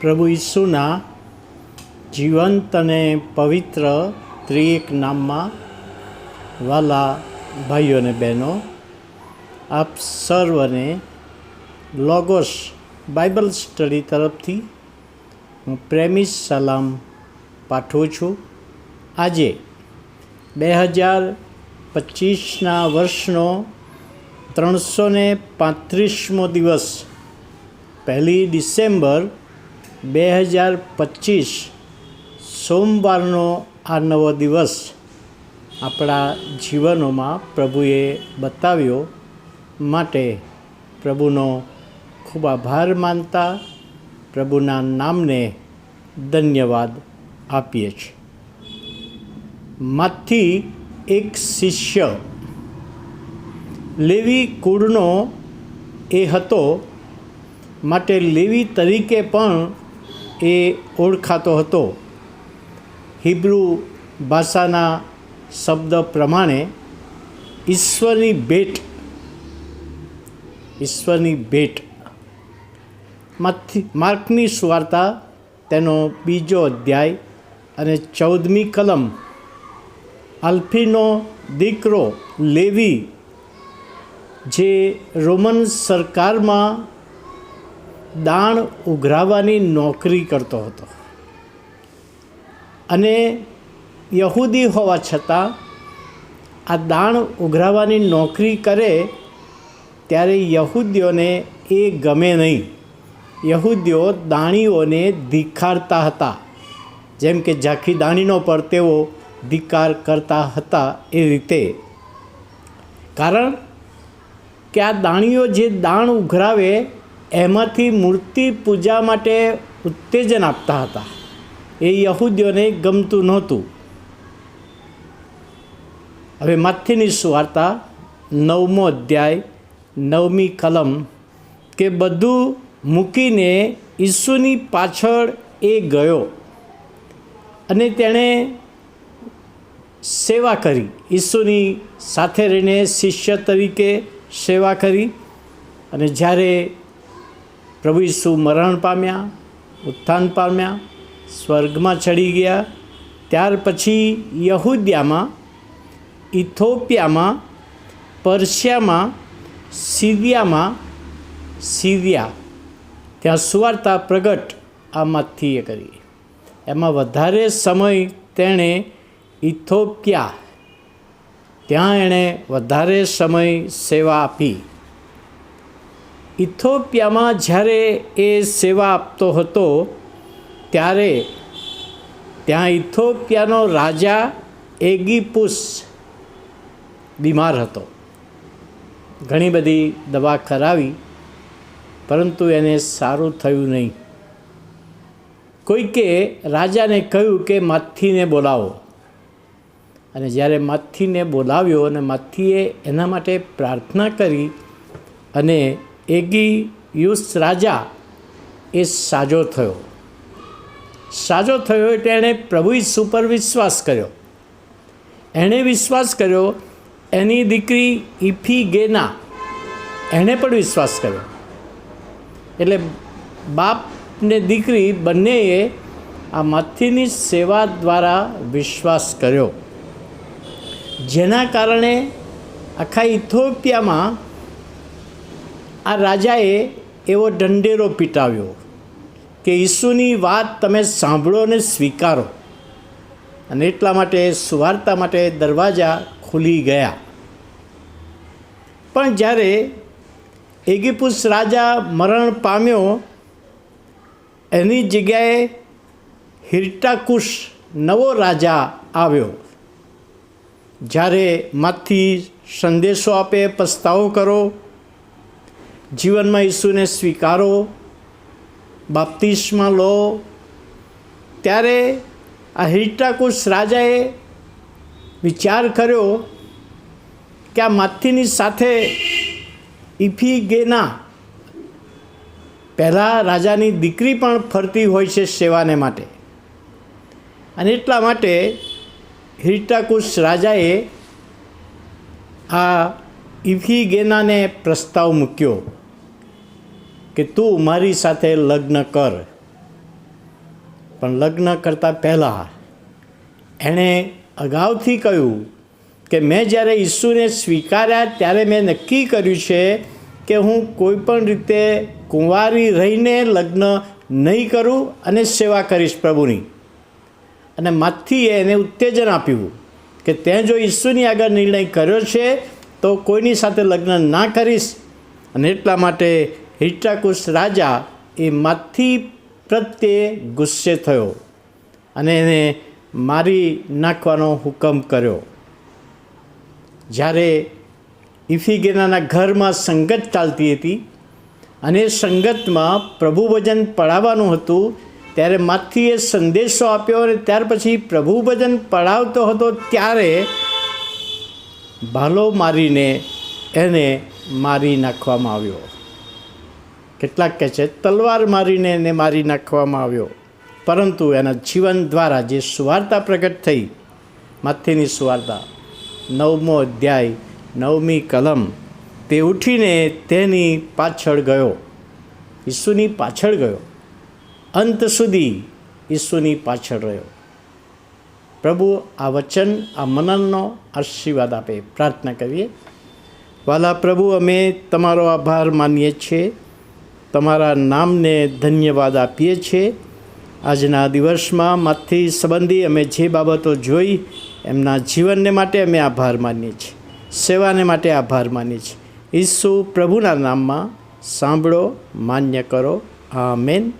પ્રભુ ઈસુના જીવંત અને પવિત્ર ત્રિએક નામમાં વાલા ભાઈઓ અને બહેનો, આપ સર્વને લોગોસ બાઇબલ સ્ટડી તરફથી હું પ્રેમિસ સલામ પાઠવું છું. આજે બે હજાર પચીસના વર્ષનો ત્રણસો પાંત્રીસમો દિવસ, પહેલી ડિસેમ્બર બે હજાર પચીસ સોમવારનો આ નવો દિવસ આપણા જીવનોમાં પ્રભુએ બતાવ્યો માટે પ્રભુનો ખૂબ આભાર માનતા પ્રભુના નામને ધન્યવાદ આપીએ છીએ. માંથી એક શિષ્ય લેવી કુળનો એ હતો, માટે લેવી તરીકે પણ એ ઓળખાતો હતો. હિબ્રુ ભાષાના શબ્દ પ્રમાણે ઈશ્વરની ભેટ ઈશ્વરની ભેટ. માર્કની સુવાર્તા, તેનો બીજો અધ્યાય અને ચૌદમી કલમ. અલ્ફીનો દીકરો લેવી, જે રોમન સરકારમાં દાણ ઉઘરાવવાની નોકરી કરતો હતો. અને યહૂદી હોવા છતાં આ દાણ ઉઘરાવવાની નોકરી કરે ત્યારે યહૂદીઓને એ ગમે નહીં. યહૂદીઓ દાણીઓને ધિખારતા હતા. જેમ કે ઝાંખી દાણીનો પર તેઓ ધિકાર કરતા હતા એ રીતે. કારણ કે આ દાણીઓ જે દાણ ઉઘરાવે એમાંથી મૂર્તિ પૂજા માટે ઉત્તેજન આપતા હતા. એ યહૂદીઓને ગમતું નહોતું. હવે મથ્થીની વાર્તા, નવમો અધ્યાય, નવમી કલમ, કે બધું મૂકીને ઈસુની પાછળ એ ગયો અને તેણે સેવા કરી. ઈસુની સાથે રહીને શિષ્ય તરીકે સેવા કરી અને જ્યારે પ્રભુ ઈસુ મરણ પામ્યા, ઉત્થાન પામ્યા, સ્વર્ગમાં ચડી ગયા. ત્યાર પછી યહૂદિયામાં, ઇથોપિયામાં, પર્શિયામાં, સિરિયામાં, સિરિયા. ત્યાં સુવાર્તા પ્રગટ આમાંથી એ કરી. એમાં વધારે સમય તેણે ઇથોપિયા. ત્યાં એણે વધારે સમય સેવા આપી. ઇથોપિયામાં જ્યારે એ સેવા આપતો હતો, ત્યારે ત્યાં ઇથોપિયાનો રાજા એગીપુસ બીમાર હતો. ઘણી બધી દવા કરાવી, પરંતુ એને સારું થયું નહીં. કોઈકે રાજાને કહ્યું કે, માથીને બોલાવો. અને જ્યારે માથીને બોલાવ્યો અને માથીએ એના માટે પ્રાર્થના કરી અને એગી યુસ રાજા એ સાજો થયો. સાજો થયો એટલે એણે પ્રભુ ઈસુ પર વિશ્વાસ કર્યો. એણે વિશ્વાસ કર્યો, એની દીકરી ઇફી ગેના એણે પણ વિશ્વાસ કર્યો. એટલે બાપ ને દીકરી બંનેએ આ માથીની સેવા દ્વારા વિશ્વાસ કર્યો. જેના કારણે આખા ઇથોપિયામાં આ રાજાએ એવો દંડેરો પીટાવ્યો કે ઈસુની વાત તમે સાંભળો અને સ્વીકારો. અને એટલા માટે સુવાર્તા માટે દરવાજા ખુલી ગયા. પણ જ્યારે એગીપુસ રાજા મરણ પામ્યો, એની જગ્યાએ હિરટાકુશ નવો રાજા આવ્યો. જ્યારે માથી સંદેશો આપે, પસ્તાવો કરો જીવનમાં ઈસુને સ્વીકારો, બાપ્તિસ્મા લો. ત્યારે આ હિટાકુશ રાજાએ વિચાર કર્યો કે આ માથીની સાથે ઇફિગેના પહેલાં રાજાની દીકરી પણ ફરતી હોય છે સેવાને માટે. અને એટલા માટે હિરટાકુશ રાજાએ આ ઇફીગેનાને પ્રસ્તાવ મૂક્યો. કે તું મારી સાથે લગ્ન કર. પણ લગ્ન કરતાં પહેલાં એણે અગાઉથી કહ્યું કે મેં જ્યારે ઈસુને સ્વીકાર્યા ત્યારે મેં નક્કી કર્યું છે કે હું કોઈપણ રીતે કુંવારી રહીને લગ્ન નહીં કરું અને સેવા કરીશ પ્રભુની. અને માથીએ એને ઉત્તેજન આપ્યું કે તે જો ઈસુની આગળ નિર્ણય કર્યો છે તો કોઈની સાથે લગ્ન ના કરીશ અને એટલા માટે હિટ્ટાકુશ રાજા એ માથી પ્રત્યે ગુસ્સે થયો અને એને મારી નાખવાનો હુકમ કર્યો. જ્યારે ઇફિગેનાના ઘરમાં સંગત ચાલતી હતી અને સંગતમાં પ્રભુભજન પડાવવાનું હતું, ત્યારે માથીએ સંદેશો આપ્યો અને ત્યાર પછી પ્રભુભજન પડાવતો હતો ત્યારે ભાલો મારીને એને મારી નાખવામાં આવ્યો. કેટલાક કહે છે, તલવાર મારીને એને મારી નાખવામાં આવ્યો. પરંતુ એના જીવન દ્વારા જે સુવાર્તા પ્રગટ થઈ, માથેની સુવાર્તા, નવમો અધ્યાય, નવમી કલમ, તે ઉઠીને તેની પાછળ ગયો. ઈસુની પાછળ ગયો. અંત સુધી ઈસુની પાછળ રહ્યો. પ્રભુ, આ વચન, આ મનનનો આશીર્વાદ આપે. પ્રાર્થના કરીએ. વાલા પ્રભુ, અમે તમારો આભાર માનીએ છીએ. તમારા નામને ધન્યવાદ આપીએ છીએ. આજના દિવસમાં માથી સંબંધી અમે જે બાબતો જોઈ, એમના જીવનને માટે અમે આભાર માનીએ છીએ. સેવાને માટે આભાર માનીએ છીએ. ઈસુ પ્રભુના નામમાં સાંભળો, માન્ય કરો. આમેન.